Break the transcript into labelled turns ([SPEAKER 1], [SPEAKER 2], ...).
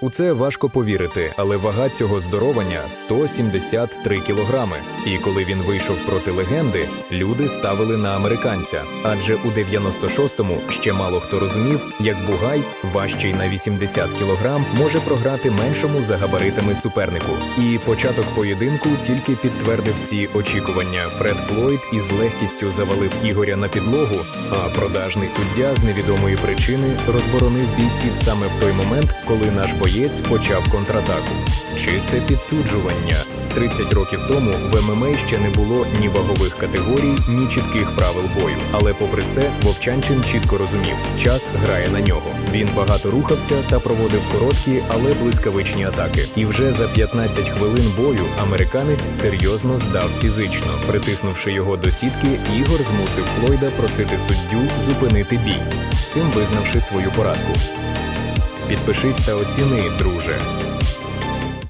[SPEAKER 1] У це важко повірити, але вага цього здоровання 173 кілограми. І коли він вийшов проти легенди, люди ставили на американця. Адже у 96-му ще мало хто розумів, як Бугай, важчий на 80 кілограм, може програти меншому за габаритами супернику. І початок поєдинку тільки підтвердив ці очікування. Фред Флойд із легкістю завалив Ігоря на підлогу, а продажний суддя з невідомої причини розборонив бійців саме в той момент, коли наш боєць почав контратаку. Чисте підсуджування. 30 років тому в ММА ще не було ні вагових категорій, ні чітких правил бою. Але попри це, Вовчанчин чітко розумів, час грає на нього. Він багато рухався та проводив короткі, але блискавичні атаки. І вже за 15 хвилин бою американець серйозно здав фізично. Притиснувши його до сітки, Ігор змусив Флойда просити суддю зупинити бій, цим визнавши свою поразку. Підпишись та оціни, друже.